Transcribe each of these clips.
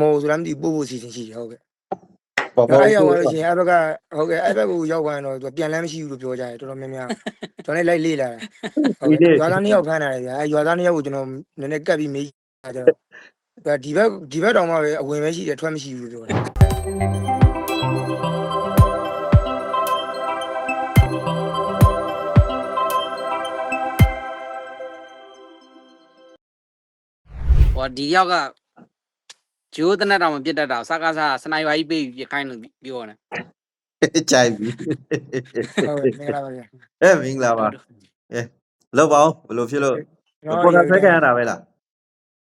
မောဆိုတာမသိဘူးပို့ဖို့စီစဉ်ရှိတယ်ဟုတ်ကဲ့ပေါ်အဲ့ပေါ်အဲ့ရောက်သွားလို့ရှိရင်အဲ့ဘက်ကဟုတ်ကဲ့အဲ့ဘက်ကိုရောက်သွားရင်တော့သူကပြန်လန်းမရှိဘူးလို့ပြောကြတယ်တော်တော်များများကျွန်တော်လည်းလိုက်လေ့လာတယ်ဟုတ်ကဲ့ရွာသားနှစ်ယောက်ဖမ်းလာတယ်ဗျာအဲ့ရွာသားနှစ်ယောက်ကိုကျွန်တော်နည်းနည်းကပ်ပြီးမေးကြတော့ဒါဒီဘက်ဒီဘက်တောင်မှပဲအဝင်ပဲရှိတယ်ထွက်မရှိဘူးလို့ပြောတယ်ဟောဒီရောက်က ဂျိုးတနက်တောင်မပြစ်တတ်တာစကားစားစနိုက်ပါကြီးပေးပြီးပြခိုင်းလို့ပြောတယ်ကြိုက်ပြီဟုတ်ကဲ့မင်္ဂလာပါဗျာအဲမင်္ဂလာပါလောက်ပါအောင်ဘယ်လိုဖြစ်လို့ကျွန်ပေါ်တာဆက်ခံရတာပဲလား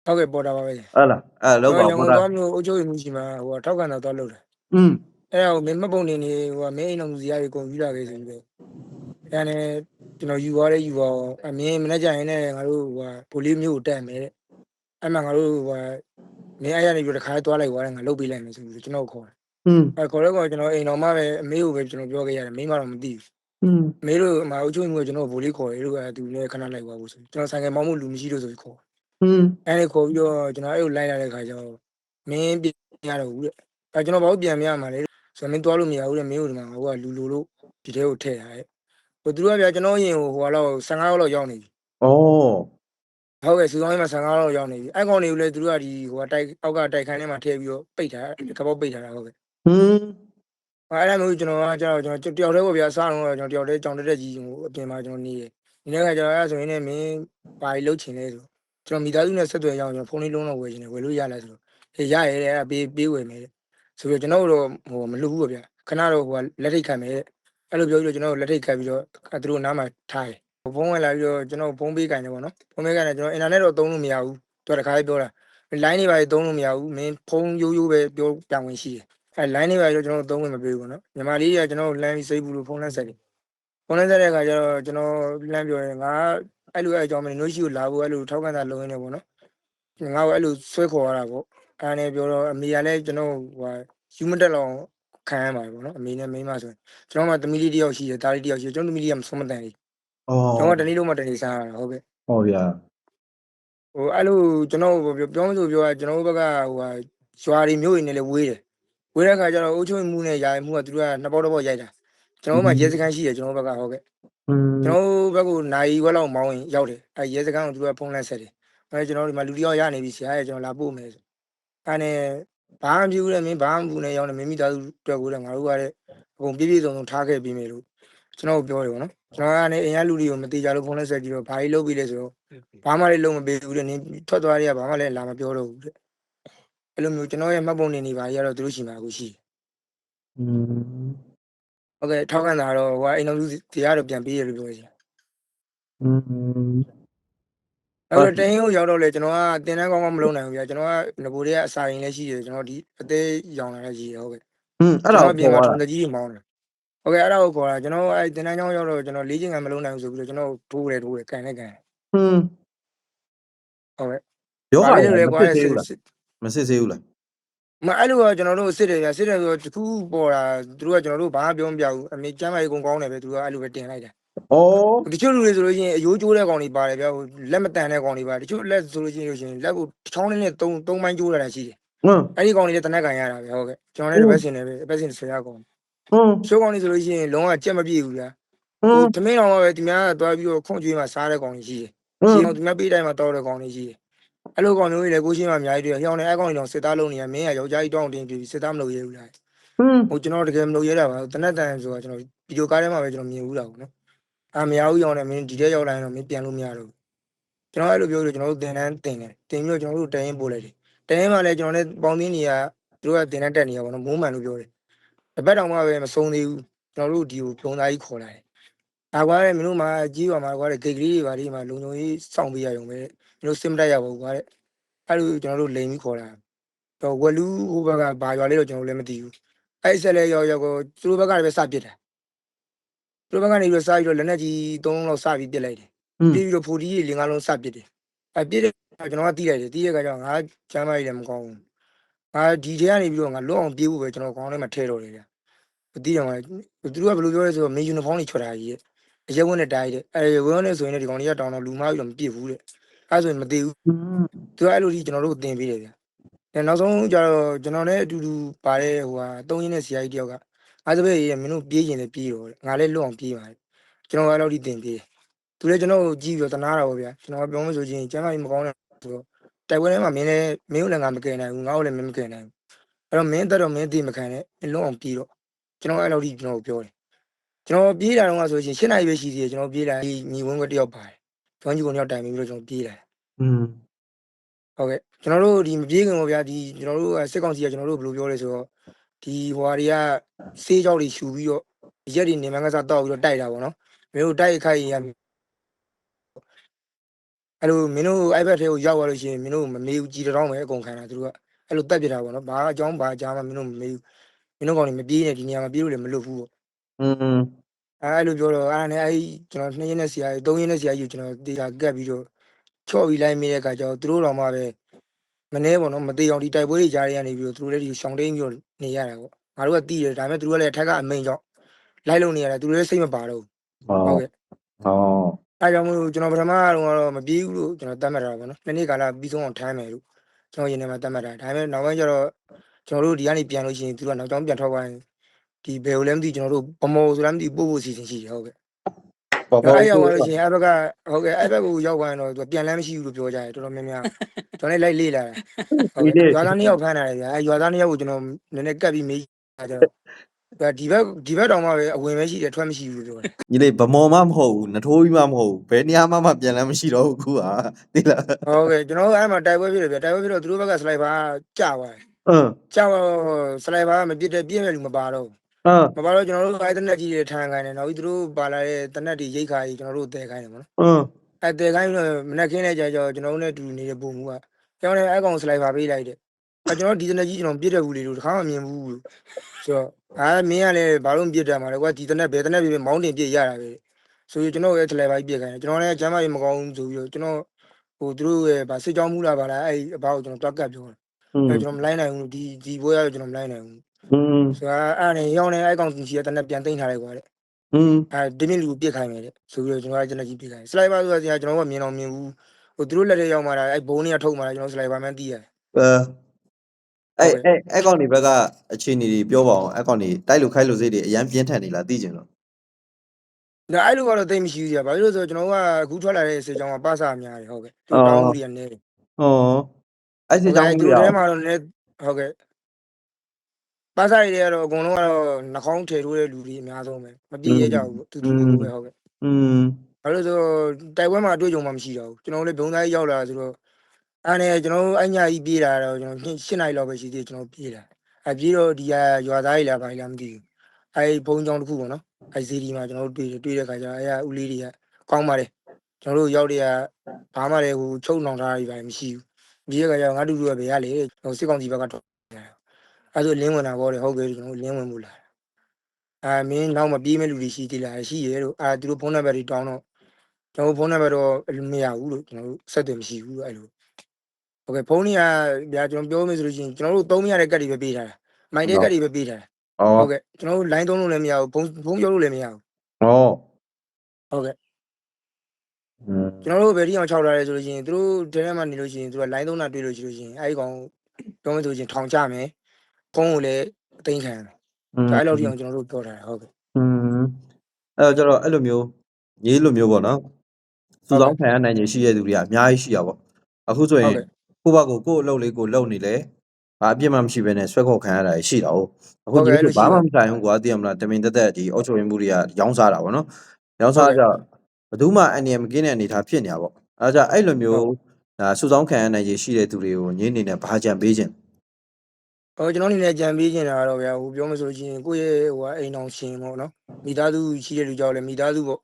ဟုတ်ကဲ့ပေါ်တာပါပဲဟုတ်လားအဲလောက်ပါရန်ပေါ်ကုန်တာသွားမျိုးအုပ်ချုပ်ရေးမှုရှိမှာဟိုထောက်ကန်တော့သွားလို့တယ်อืมအဲ့ဒါကိုမင်းမပုံနေနေဟိုကမင်းအိမ်တော်မူစီရကြီးကုန်ယူလာခဲ့ဆိုပြီးတော့အဲ့ဒါနဲ့ကျွန်တော်ယူသွားတယ်ယူသွားအောင်အမင်းမနေ့ကျရင်လည်းငါတို့ဟိုကပိုလေးမျိုးကိုတက်မယ်တဲ့အဲ့မှာငါတို့ဟို ကမင်းအဲ့ရနေပြီးတခါသွားလိုက်သွားတယ်ငါလုတ်ပေးလိုက်မယ်ဆိုပြီးကျွန်တော်ခေါ်တယ် อืม အဲ့ခေါ်တော့ကျွန်တော်အိမ်တော်မှပဲအမေကိုပဲကျွန်တော်ပြောခဲ့ရတယ်မိမတော့မသိဘူး อืม အမေတို့အမအုပ်ချုပ်မှုကကျွန်တော်ဗိုလ်လေးခေါ်တယ်တို့ကသူလည်းခဏလိုက်သွားဖို့ဆိုကျွန်တော်ဆိုင်ကမောင်းမှုလူမရှိလို့ဆိုပြီးခေါ် อืม အဲ့ဒီခေါ်ပြီးတော့ကျွန်တော်အဲ့ကိုလိုက်လာတဲ့ခါကျတော့မင်းပြန်ရတော့ဘူးတဲ့အဲကျွန်တော်ဘာလို့ပြန်မရမှာလဲဆိုတော့မင်းသွားလို့မရဘူးတဲ့မင်းတို့ဒီမှာဟိုကလူလူလို့ဒီထဲကိုထည့်ရတယ်ဟိုသူတို့ကဗျာကျွန်တော်ရင်ဟိုဟိုကတော့15ရောက်လောက်ရောက်နေပြီ ဩ ဟုတ်ကဲ့စူဆောင်းကြီးမှာ15ရောက်ရောက်နေပြီအဲ့ကောင်တွေကိုလည်းသူတို့ကဒီဟိုကတိုက်အောက်ကတိုက်ခိုင်းထဲမှာထည့်ပြီးတော့ပိတ်ထားကပောက်ပိတ်ထားတာဟုတ်ကဲ့อืมအဲ့ဒါမျိုးကျွန်တော်ကကျတော့ကျွန်တော်တယောက်တည်းပေါ့ဗျာအစားတော့ကျွန်တော်တယောက်တည်းကြောင်တက်တက်ကြီးဟိုအပြင်မှာကျွန်တော်နေတယ်ဒီနေ့ကကျတော့အဲ့ဆိုရင်လည်းမင်းပါရီလုတ်ချင်လဲဆိုကျွန်တော်မိသားစုနဲ့ဆက်သွယ်ရအောင်ကျွန်တော်ဖုန်းလေးလုံးတော့ဝယ်ချင်တယ်ဝယ်လို့ရလဲဆိုတော့ဟေးရရဲတဲ့အဲ့ပေးပေးဝယ်မယ်တဲ့ဆိုပြီးကျွန်တော်တို့ဟိုမလှဘူးပေါ့ဗျာခဏတော့ဟိုကလက်ထိတ်ခံမယ်တဲ့အဲ့လိုပြောပြီးတော့ကျွန်တော်လက်ထိတ်ခံပြီးတော့သူတို့နားမှာထားတယ် ဖုန်းဝင်လာပြီးတော့ကျွန်တော်ဖုန်းပေးကန်တယ်ပေါ့နော်ဖုန်းပေးကန်တယ်ကျွန်တော်အင်တာနက်တော့သုံးလို့မရဘူးသူကတခါလေးပြောတာ line တွေပါသုံးလို့မရဘူးမင်းဖုန်းရိုးရိုးပဲပြောပြန်ဝင်ရှိတယ်အဲ line တွေပါတော့ကျွန်တော်တို့သုံးဝင်မပေးဘူးပေါ့နော်ညီမလေးကကျွန်တော်တို့လမ်းပြီးစိတ်ဘူးလို့ဖုန်းလမ်းဆက်တယ်ဖုန်းလမ်းဆက်တဲ့အခါကျတော့ကျွန်တော်လမ်းပြောရင်ငါအဲ့လိုအဲ့အကြောင်းမင်းတို့ရှိကိုလာဖို့အဲ့လိုထောက်ကန်တာလုံးရင်းနေပေါ့နော်ငါ့ကိုအဲ့လိုဆွဲခေါ်ရတာပေါ့အဲ့ဒါနဲ့ပြောတော့အမေကလည်းကျွန်တော်ဟိုယူမတက်လောက်ခံရမှာပေါ့နော်အမေနဲ့မိန်းမဆိုရင်ကျွန်တော်မှသမီးလေးတစ်ယောက်ရှိတယ်တားလေးတစ်ယောက်ရှိတယ်ကျွန်တော်သမီးလေးကမဆုံးမတန်လေးဩ ကျွန်တော်ကတနေ့လုံးမှတနေ့စားရတာဟုတ်ကဲ့ဟောဗျာဟိုအဲ့လိုကျွန်တော်ပြောပြောမလို့ပြောရကျွန်တော်တို့ဘက်ကဟိုဟာရွာတွေမျိုးတွေနဲ့လည်းဝေးတယ်ဝေးတဲ့ခါကျတော့အုတ်ချုံမှုနဲ့ယာမှုကသူတို့ကနှစ်ပေါက်တစ်ပေါက်ရိုက်တာကျွန်တော်တို့မှရဲစခန်းရှိတယ်ကျွန်တော်တို့ဘက်ကဟုတ်ကဲ့อืมကျွန်တော်တို့ဘက်ကနိုင်ဝက်လောက်မောင်းရင်ရောက်တယ်အဲရဲစခန်းကိုသူတို့ကဖုန်းလက်ဆက်တယ်အဲကျွန်တော်တို့ဒီမှာလူတစ်ယောက်ရနေပြီဆရာရဲ့ကျွန်တော်လာပို့မယ်ဆိုအဲနဲ့ဘာမှမဖြစ်ဘူးလေမင်းဘာမှမဘူးနဲ့ရောက်နေမင်းမိသားစုတွေ့ကိုလည်းငါတို့ကလည်းအကုန်ပြည့်ပြည့်စုံစုံထားခဲ့ပြီးမယ်လို့ ကျွန်တော်ပြောတယ်ဗောနော်ကျွန်တော်ကလည်းအင်ရလူတွေကိုမတိကြလို့ဖုန်းလက်ဆက်ကြည့်တော့ဘာကြီးလုပ်ပြီးလဲဆိုတော့ ဘာမှလည်းလုံးမပေးဘူးတဲ့နင်ထွက်သွားရကဘာမှလည်းလာမပြောတော့ဘူးတဲ့အဲ့လိုမျိုးကျွန်တော်ရဲ့မှတ်ပုံနေနေပါရတော့သူတို့ရှိမှာအခုရှိတယ် อืม ဟုတ်ကဲ့ထောက်ခံတာတော့ဟိုအိမ်တော်စုတရားတော့ပြန်ပေးရလို့ပြောချင် อืม အဲ့တော့တင်းကိုရောက်တော့လေကျွန်တော်ကတင်တန်းကောင်းကောင်းမလုပ်နိုင်ဘူးဗျာကျွန်တော်ကငကိုတွေကအစာရင်လည်းရှိတယ်ကျွန်တော်ဒီအသေးရောင်လာလည်းရှိတယ်ဟုတ်ကဲ့ อืมအဲ့ဒါ ကျွန်တော်ပြင် ကို မှာ ပေါ် ထုံ တာ တကြီးတွေမောင်းတယ် ဟုတ်ကဲ့အဲ့ဒါကိုခေါ်တာကျွန်တော်အဲ့တင်တန်းချောင်းရောက်တော့ကျွန်တော်လေးချင်းကမလုံးနိုင်ဘူးဆိုပြီးတော့ကျွန်တော်ထိုးတယ်ထိုးတယ်ကန်နဲ့ကန်ဟွန်းဟုတ်ကဲ့ယောဂါလည်းမစစ်သေးဘူးလားမစစ်သေးဘူးလားမအဲ့လိုကကျွန်တော်တို့စစ်တယ်ဗျစစ်တယ်ဆိုတော့တခုပေါ်တာသူတို့ကကျွန်တော်တို့ဘာမှပြောမပြဘူးအမေကျမ်းမာရေးကုန်ကောင်းတယ်ပဲသူတို့ကအဲ့လိုပဲတင်လိုက်တာဩတချို့လူတွေဆိုလို့ရှိရင်အယိုးကျိုးတဲ့ကောင်တွေပါတယ်ဗျဟိုလက်မတန်တဲ့ကောင်တွေပါတချို့လက်ဆိုလို့ရှိရင်လို့ရှိရင်လက်ကိုတစ်ချောင်းနဲ့သုံးသုံးပိုင်းကျိုးလာတာရှိတယ်ဟွန်းအဲ့ဒီကောင်တွေလည်းတနက်ကန်ရတာဗျဟုတ်ကဲ့ကျွန်တော်လည်းတစ်ပတ်စင်တယ်ပဲတစ်ပတ်စင်ဆွဲရကောင် อืม ချိုးကောင်တွေဆိုလို့ရှိရင်လုံးဝကြက်မပြည့်ဘူးဗျာ อื ဟို ม သမင်းတော်မှာပဲဒီများကသွားပြီးတော့ခွန့်ကျွေးမှာစားတဲ့ကောင်တွေရှိတယ် อืม ဒီကောင်ဒီများပေးတိုင်းမှာတောက်တဲ့ကောင်တွေရှိတယ်အဲ့လိုကောင်မျိုးတွေလည်းကိုရှင်းမှာအများကြီးတွေ့ဟျောင်းနေအဲ့ကောင်တွေတော့စစ်သားလုံးနေရမင်းကယောက်ျားကြီးတောင်းတင်ပြီးစစ်သားမလုပ်ရဘူးလား อืม ဟိုကျွန်တော်တကယ်မလုပ်ရတာပါတနက်တန်ဆိုတာကျွန်တော်ဗီဒီယိုကားထဲမှာပဲကျွန်တော်မြင်ဘူးတာပေါ့နော်အာမရဘူးရောက်နေမင်းဒီထဲရောက်လာရင်တော့မင်းပြန်လို့မရတော့ဘူးကျွန်တော်အဲ့လိုပြောလို့ကျွန်တော်တို့တင်တန်းတင်တယ်တင်ပြီးတော့ကျွန်တော်တို့တရင်ပို့လိုက်တယ်တရင်မှာလည်းကျွန်တော်လည်းပေါင်းသင်းနေရသူတို့ကတင်တန်းတက်နေရပါတော့မိုးမှန်လို့ပြောတယ် တစ်ပတ်တောင်မှပဲမဆုံးသေးဘူးကျွန်တော်တို့ဒီကိုပြုံးသားကြီးခေါ်လာတယ်ဒါကွာတဲ့မင်းတို့မှာကြီးပါမှာကွာတဲ့ဂိတ်ကလေးတွေပါဒီမှာလုံုံကြီးစောင့်ပေးရရုံပဲမင်းတို့စစ်မတက်ရပါဘူးကွာတဲ့အဲ့လိုကျွန်တော်တို့လိန်ပြီးခေါ်လာတော့ဝက်လူဟိုဘက်ကဘာရွာလေးတော့ကျွန်တော်လည်းမသိဘူးအဲ့ဒီဆက်လဲရောက်ရောက်ကိုသူတို့ဘက်ကလည်းပဲစပစ်တယ်သူတို့ဘက်ကနေပြီးတော့စပြီးတော့လက်နက်ကြီး၃လုံးလောက်စပြီးပစ်လိုက်တယ်อืมပြီးပြီးတော့ဖိုတီးကြီး၄၅လုံးစပစ်တယ်အဲ့ပစ်တဲ့အခါကျွန်တော်ကတီးလိုက်တယ်တီးတဲ့အခါကျတော့ငါကျမ်းမကြီးလည်းမကောင်းဘူး ငါဒီထဲကနေပြီးတော့ငါလွတ်အောင်ပြေးဖို့ပဲကျွန်တော်ခေါင်းထဲမှာထဲတော်တယ်ဗျတီးတယ်မှာသူတို့ကဘယ်လိုပြောလဲဆိုတော့မင်းယူနီဖောင်းတွေချွတ်တာကြီးရဲ့အရက်ဝင်းနဲ့တိုင်းတဲ့အဲ့ဝင်းနဲ့ဆိုရင်လည်းဒီကောင်ကြီးကတောင်းတော့လူမားပြီးတော့မပစ်ဘူးတဲ့အဲ့ဆိုရင်မသေးဘူးอืมသူကအဲ့လိုကြီးကျွန်တော်တို့ကိုတင်ပေးတယ်ဗျအဲနောက်ဆုံးကျတော့ကျွန်တော်နဲ့အတူတူပါတဲ့ဟိုဟာသုံးရင်းနဲ့ဆရာကြီးတယောက်ကအားစပယ်ရေးမင်းတို့ပြေးရင်လည်းပြေးတော့ငါလည်းလွတ်အောင်ပြေးပါတယ်ကျွန်တော်အဲ့လိုဒီတင်ပြေးသူလည်းကျွန်တော်ကိုကြည့်ပြီးတော့တနာတာပေါ့ဗျာကျွန်တော်ပြောမဆိုချင်းကျမ်းမာကြီးမကောင်းတဲ့ဆိုတော့ တိုက်ပွဲထဲမှာမင်းလည်းမင်းတို့လည်းငါမကယ်နိုင်ဘူးငါ့ကိုလည်းမင်းမကယ်နိုင်ဘူးအဲ့တော့မင်းတက်တော့မင်းသိမခံနဲ့မင်းလွတ်အောင်ပြေးတော့ကျွန်တော်အဲ့လိုဒီကျွန်တော်ပြောတယ်ကျွန်တော်ပြေးတာတော့ဆိုရှင်၈နိုင်ပဲရှိသေးတယ်ကျွန်တော်ပြေးလာညီဝင်းကတယောက်ပါတယ်ကျွမ်းကြီးကုန်တယောက်တိုင်ပြီးတော့ကျွန်တော်ပြေးလာอืมဟုတ်ကဲ့ကျွန်တော်တို့ဒီမပြေးခင်ပေါ့ဗျာဒီကျွန်တော်တို့ကစစ်ကောင်စီကကျွန်တော်တို့ဘယ်လိုပြောလဲဆိုတော့ဒီဟွာတွေကစေးကြောက်တွေရှူပြီးတော့ရက်တွေနေမန်းကစားတောက်ပြီးတော့တိုက်တာပေါ့နော်မင်းတို့တိုက်ခိုက်ရင်ရ အဲ့လိုမင်းတို့ iPad ထဲကိုရောက်သွားလို့ရှိရင်မင်းတို့မမေးဘူးကြည်တောင်းပဲအကုန်ခံတာသူတို့ကအဲ့လိုတက်ပြတာပေါ့နော်ဘာအကြောင်းဘာအကြောင်းမှမင်းတို့မမေးဘူးမင်းတို့ကောင်တွေမပြေးနဲ့ဒီနေရာမှာပြေးလို့လည်းမလွတ်ဘူးပေါ့อืมအဲ့လိုပြောတော့အဲ့ဒါနဲ့အဲ့ကျွန်တော်နှစ်ရက်နဲ့ဆရာကြီးသုံးရက်နဲ့ဆရာကြီးကိုကျွန်တော်တေချာကပ်ပြီးတော့ချော့ပြီးလိုက်မိတဲ့အခါကျတော့သူတို့တော်မှပဲမနေပေါ့နော်မသေးအောင်ဒီတိုက်ပွဲတွေကြားရကနေပြီးတော့သူတို့လည်းဒီရှောင်းတိန်ပြီးတော့နေရတာပေါ့ငါတို့ကတီးတယ်ဒါပေမဲ့သူတို့ကလည်းအထက်ကအမိန်ကြောင့်လိုက်လို့နေရတယ်သူတို့လည်းစိတ်မပါတော့ဟောဘူးဟုတ်ကဲ့ဟော အဲကြောင့်မို့လို့ကျွန်တော်ပထမကတော့မပြေးဘူးလို့ကျွန်တော်သတ်မှတ်တာပေါ့နော်နှစ်နေ့ကာလပြီးဆုံးအောင်ထမ်းမယ်လို့ကျွန်တော်ရင်ထဲမှာသတ်မှတ်တာဒါပေမဲ့နောက်ပိုင်းကျတော့ကျွန်တော်တို့ဒီကနေပြန်လို့ရှိရင်သူကနောက်ကြောင်းပြန်ထွက်သွားရင်ဒီဘယ်လိုလဲမသိကျွန်တော်တို့ဗမောဆိုလားမသိပို့ဖို့စီစဉ်ရှိတယ်ဟုတ်ကဲ့ဘောကျွန်ဘောတော်အဲ့ရောက်သွားလို့ရှိရင်အဲ့ဘက်ကဟုတ်ကဲ့အဲ့ဘက်ကိုရောက်သွားရင်တော့သူပြန်လန်းမရှိဘူးလို့ပြောကြတယ်တော်တော်များများကျွန်တော်လည်းလိုက်လေ့လာတယ်ဟုတ်ကဲ့ရွာသားနှစ်ယောက်ဖမ်းလာတယ်ဗျာအဲ့ရွာသားနှစ်ယောက်ကိုကျွန်တော်နည်းနည်းကပ်ပြီးမေးတာကျတော့ ဒီဘက်ဒီဘက်တောင်မှပဲအဝင်ပဲရှိတယ်ထွက်မရှိဘူးလို့ပြောတယ်ညီလေးဗမော်မမဟုတ်ဘူးနထိုးကြီးမမဟုတ်ဘူးဘယ်နေရာမှမပြန်လမ်းမရှိတော့ဘူးခုอ่ะသိလားဟုတ်ကဲ့ကျွန်တော်အဲ့မှာတိုက်ပွဲဖြစ်တယ်ဗျာတိုက်ပွဲဖြစ်တော့သူတို့ဘက်ကစလိုက်ပါကြာသွားတယ်အင်းကြာတော့စလိုက်ပါမပြစ်တဲ့ပြည့်မဲ့လူမပါတော့ဘူးအင်းမပါတော့ကျွန်တော်တို့အဲ့တနက်ကြီးတွေထမ်းခိုင်းတယ်နောက်ပြီးသူတို့ပါလာတဲ့တနက်တွေရိတ်ခါကြီးကျွန်တော်တို့တဲခိုင်းတယ်မနော်အင်းအဲ့တဲခိုင်းတော့မနက်ခင်းလဲကြာကြောကျွန်တော်တို့နဲ့တူနေတဲ့ပုံမှုကကျွန်တော်လည်းအဲ့ကောင်စလိုက်ပါပေးလိုက်တယ် အဲ့ကျွန်တော်ဒီတနက်ကြီးကျွန်တော်ပြစ်တဲ့ဘူးလေးတို့တစ်ခါမှမမြင်ဘူးလို့ဆိုတော့အာမင်းကလည်းဘာလို့မပြစ်တယ်မှာလဲကွာဒီတနက်ဘယ်တနက်ပြမောင်းတင်ပြစ်ရတာပဲဆိုပြီးကျွန်တော်ရဲ့စလိုက်ပါပြစ်ခိုင်းတယ်ကျွန်တော်လည်းကျမ်းမကြီးမကောင်းဘူးဆိုပြီးတော့ကျွန်တော်ဟိုသူတို့ရဲ့ဗာစစ်ကြောင်းမူလာပါလားအဲ့အဘောက်ကျွန်တော်တွက်ကပ်ပြောတယ် อืม အဲ့ကျွန်တော်မလိုက်နိုင်ဘူးဒီဒီဘွဲရကျွန်တော်မလိုက်နိုင်ဘူး อืม ဆိုတော့အဲ့နဲ့ရောင်းနေအဲ့ကောင်စီကတနက်ပြန်သိမ်းထားလိုက်ကွာတဲ့ อืม အဲဒီမြင့်လူပြစ်ခိုင်းမယ်တဲ့ဆိုပြီးတော့ကျွန်တော်ကကျွန်တော်ကြီးပြစ်ခိုင်းစလိုက်ပါဆိုတာကကျွန်တော်ကမြင်အောင်မြင်ဘူးဟိုသူတို့လက်ထဲရောက်มาတာအဲ့ဘုံတွေကထုတ်มาတာကျွန်တော်စလိုက်ပါမှန်းသိရတယ် အဲ အဲ့အဲ့အဲ့ကောင်ဒီဘက်ကအခြေအနေတွေပြောပါအောင်အဲ့ကောင်ဒီတိုက်လို့ခိုက်လို့စိတ်တွေအရန်ပြင်းထန်နေလားသိကျင်လို့ဒါအဲ့လိုကတော့သိမ့်မရှိဘူးကြာဘာလို့လဲဆိုတော့ကျွန်တော်ကအခုထွက်လာတဲ့စေချောင်းကပါစာများတယ်ဟုတ်ကဲ့သူတောင်းမှုတွေကနေတယ်ဟောအဲ့ဒီကြောင့်သူမတို့လို့ထဲမှာတော့လည်းဟုတ်ကဲ့ပါစာတွေကတော့အကုန်လုံးကတော့နှာခေါင်းထည့်ထိုးတဲ့လူတွေအများဆုံးပဲမပြေရကြဘူးသူတူတူပဲဟုတ်ကဲ့อืมဘာလို့လဲဆိုတော့တိုက်ပွဲမှာအတွေ့အကြုံမှမရှိတော့ဘူးကျွန်တော်လည်းဘုံသားကြီးရောက်လာဆိုတော့ အဲ့နဲ့ကျွန်တော်တို့အညာကြီးပြေးလာတော့ကျွန်တော်ရှင်းနိုင်လောက်ပဲရှိသေးတယ်ကျွန်တော်ပြေးလာအပြေးတော့ဒီကရွာသားကြီးလားဘာကြီးလားမသိဘူးအဲ့ဘုံကြောင်တစ်ခုပေါ့နော်အဲ့ဇီဒီမှာကျွန်တော်တို့တွေ့တယ်တွေ့တဲ့ခါကျတော့အဲ့ကဦးလေးတွေကကောင်းပါတယ်ကျွန်တော်တို့ရောက်တဲ့ကဘာမှလည်းဟိုချုပ်နှောင်ထားတာကြီးပါမရှိဘူးပြေးတဲ့ခါကျတော့ငါတူတူကဘယ်ရလေဟိုစစ်ကောင်စီဘက်ကထွက်လာအဲ့ဆိုလင်းဝင်တာပေါ့လေဟုတ်ကဲ့ကျွန်တော်တို့လင်းဝင်မှုလာအာမင်းနောက်မပြေးမဲ့လူတွေရှိသေးလားရှိရဲလို့အာသူတို့ဖုန်းနံပါတ်တွေတောင်းတော့ကျွန်တော်ဖုန်းနံပါတ်တော့မရဘူးလို့ကျွန်တော်တို့ဆက်သွယ်မရှိဘူးလို့အဲ့လို ဟုတ်ကဲ့ဖုန်းတွေကဗျာကျွန်တော်ပြောမယ်ဆိုလို့ရှိရင်ကျွန်တော်တို့သုံးမရတဲ့ကတ်တွေပဲပေးထားတာမိုက်တဲ့ကတ်တွေပဲပေးထားတာဟုတ်ကဲ့ကျွန်တော်တို့ line သုံးလို့လည်းမရဘူးဖုန်းဖုန်းပြောလို့လည်းမရဘူးဩဟုတ်ကဲ့ကျွန်တော်တို့ဘယ်ထိအောင်ခြောက်လာလဲဆိုလို့ရှိရင်သူတို့တဲထဲမှာနေလို့ရှိရင်သူက line သုံးတာတွေ့လို့ရှိလို့ရှိရင်အဲဒီကောင်ပြောမယ်ဆိုရင်ထောင်ချမယ်ဖုန်းကိုလည်းအသိခံရတယ်ဒါအဲ့လိုထိအောင်ကျွန်တော်တို့ပြောထားတာဟုတ်ကဲ့อืมအဲ့တော့ကျတော့အဲ့လိုမျိုးရေးလိုမျိုးပေါ့နော်စုဆောင်ခံရနိုင်ခြင်းရှိရတဲ့သူတွေကအများကြီးရှိရပါဘောအခုဆိုရင် ကိုယ့်ဘက်ကိုကိုယ့်အလုပ်လေးကိုလုပ်နေလေဘာအပြစ်မှမရှိဘဲနဲ့ဆွဲခေါ်ခံရတာရှိတာဟုတ်အခုဒီလိုဘာမှမဆိုင်ဘူးကွာသိရမလားတမင်တက်တက်ဒီအောက်ချုံရင်မှုတွေကရောင်းစားတာပေါ့နော်ရောင်းစားကြဘယ်သူမှအန်ရမကင်းတဲ့အနေထားဖြစ်နေတာပေါ့အဲဒါကြအဲ့လိုမျိုးဒါစူဆောင်းခံရနိုင်ခြင်းရှိတဲ့သူတွေကိုညင်းနေနဲ့ဘာကြံပေးခြင်းဟိုကျွန်တော်အနေနဲ့ကြံပေးနေတာကတော့ဗျာဟိုပြောမှဆိုလို့ရှိရင်ကိုယ့်ရဲ့ဟိုကအိမ်အောင်ရှင်ပေါ့နော်မိသားစုရှိတဲ့လူကြောင့်လည်းမိသားစုပေါ့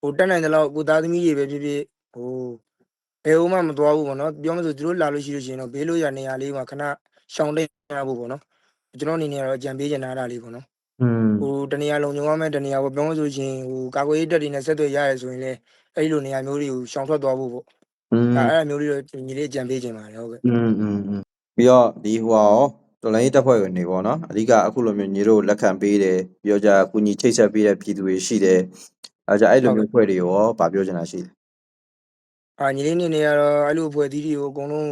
ဟိုတက်နိုင်တဲ့လောက်ကိုသားသမီးတွေပဲဖြစ်ဖြစ်ဟို ဘယ်ဟိုမှမသွားဘူးပေါ့နော်ပြောမှဆိုသူတို့လာလို့ရှိလို့ရှိရင်တော့ဘေးလို့ရနေရာလေးမှာခဏရှောင်းတိတ်ရဖို့ပေါ့နော်ကျွန်တော်အနေနဲ့ကတော့ကြံပေးချင်တာအဲ့ဒါလေးပေါ့နော် อืม ဟိုတနေရာလုံးညုံရမယ်တနေရာပေါ့ပြောမှဆိုလို့ရှိရင်ဟိုကာကွယ်ရေးတက်တွေနဲ့ဆက်သွယ်ရရဲဆိုရင်လည်းအဲ့လိုနေရာမျိုးတွေကိုရှောင်ထွက်သွားဖို့ပေါ့ อืม အဲ့အဲ့လိုမျိုးလေးတော့ညီလေးကြံပေးချင်ပါတယ်ဟုတ်ကဲ့ อืมอืมอืมပြီးတော့ဒီဟိုရောတော်လိုင်းရေးတပ်ဖွဲ့ဝင်တွေပေါ့နော်အဓိကအခုလိုမျိုးညီတို့လက်ခံပေးတယ်ပြီးတော့じゃအကူညီချိတ်ဆက်ပေးတဲ့ပြည်သူတွေရှိတယ်အဲကြအဲ့လိုမျိုးဖွဲ့တွေရောဗာပြောချင်တာရှိတယ် အာညီလေးနှစ်နေရတော့အဲ့လိုအဖွဲ့အစည်းတွေကိုအကုန်လုံး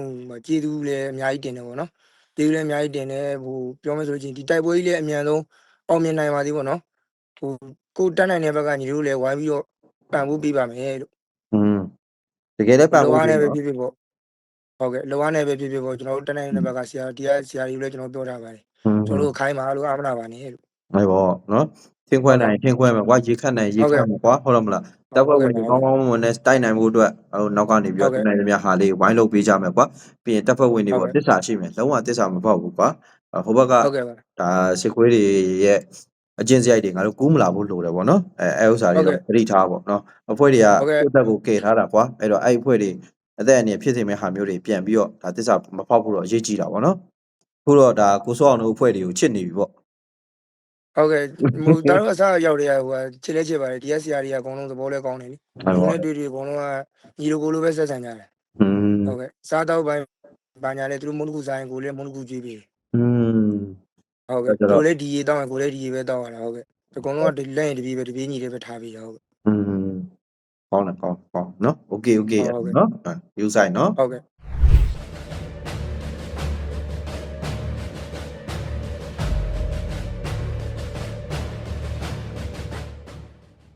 ကျေးဇူးလည်းအများကြီးတင်တယ်ပေါ့နော်ကျေးဇူးလည်းအများကြီးတင်တယ်ဟိုပြောမယ်ဆိုရင်ဒီတိုက်ပွဲကြီးလည်းအမြန်ဆုံးအောင်မြင်နိုင်ပါသေးပေါ့နော်ဟိုကိုတက်နိုင်တဲ့ဘက်ကညီလေးတို့လည်းဝိုင်းပြီးတော့ပံ့ပိုးပေးပါမယ်လို့อืมတကယ်လည်းပံ့ပိုးပေးပါဖြစ်ဖြစ်ပေါ့ဟုတ်ကဲ့လောကနေပဲဖြစ်ဖြစ်ပေါ့ကျွန်တော်တို့တက်နိုင်တဲ့ဘက်ကဆရာတရားဆရာကြီးလည်းကျွန်တော်ပြောထားပါတယ်ကျွန်တော်တို့ခိုင်းပါလို့အားမနာပါနဲ့လို့အဲ့ပေါ့နော် ထင်းခွဲနိုင်ထင်းခွဲမယ်ကွာရေခတ်နိုင်ရေဟုတ်ခကဲ့တ်မယ်ကွာဟုတ်တယ်မလားတပ်ဖွဲ့ဝင်တွေကောင်းကောင်းမွန်မွန်နဲ့တိုက်နိုင်ဖို့အတွက်ဟိုနောက်ကနေပြီးဟုတော့တ်ကဲ့နိုင်သမျှဟာလေးဝိုင်းလုပ်ပေးကြမယ်ကွာပြီးရင်တပ်ဖွဲ့ဝင်တွေဟုတ်ပေါ့ကဲ့တစ္ဆာရှိမယ်လုံးဝတစ္ဆာမပေါက်ဘူးကွာအဲ့ဟိုဘက်ကဟုတ်ကဲ့ပါဒါစစ်ခွေးတွေရဲ့အကျင့်စရိုက်တွေငါတို့ကူးမလာဖို့လိုတယ်ပေါ့နော်အဲအဲဥစ္စာတွေဟုတ်တော့ကဲ့သတိထားပေါ့နော်အဖွဲ့တွေကဟုတ်ကဲ့ကိုယ့်တက်ကိုကယ်ထားတာကွာအဲ့တော့အဲ့အဖွဲ့တွေအသက်အန္တရာယ်ဖြစ်စေမယ့်ဟာမျိုးတွေပြန်ပြီးတော့ဒါတစ္ဆာမပေါက်ဖို့တော့အရေးကြီးတာပေါ့နော်အခုတော့ဒါကိုစောအောင်တို့အဖွဲ့တွေကိုချစ်နေပြီပေါ့ ဟုတ်ကဲ့ဟိုတားတော့အစားရောက်တွေကဟိုချစ်လဲချစ်ပါတယ်တရားဆရာတွေကအကုန်လုံးသဘောလဲကောင်းတယ်လေ အဲ့ ဒီ ပေါ့ နဲ့တွေ့တွေ့အကုန်လုံးကညီလိုကိုလိုပဲဆက်ဆံကြတယ် อืม ဟုတ်ကဲ့စားတော့ပိုင်းဘာညာလဲသူတို့မုန်းတကူဆိုင်ကိုလည်းမုန်းတကူကြွေးပေးတယ် อืม ဟုတ်ကဲ့ အဲ့တော့ ကိုလည်းဒီရေတောင်းရင်ကိုလည်းဒီရေပဲတောင်းရတာဟုတ်ကဲ့အကုန်လုံးကဒီလက်ရင်တပြေးပဲတပြေးညီတွေပဲထားပြီးတာဟုတ်ကဲ့ อืมကောင်းတယ်ကောင်းကောင်းနော်โอเคโอเค ဟုတ်ကဲ့ နော်အဲယူဆိုင်နော် ဟုတ်ကဲ့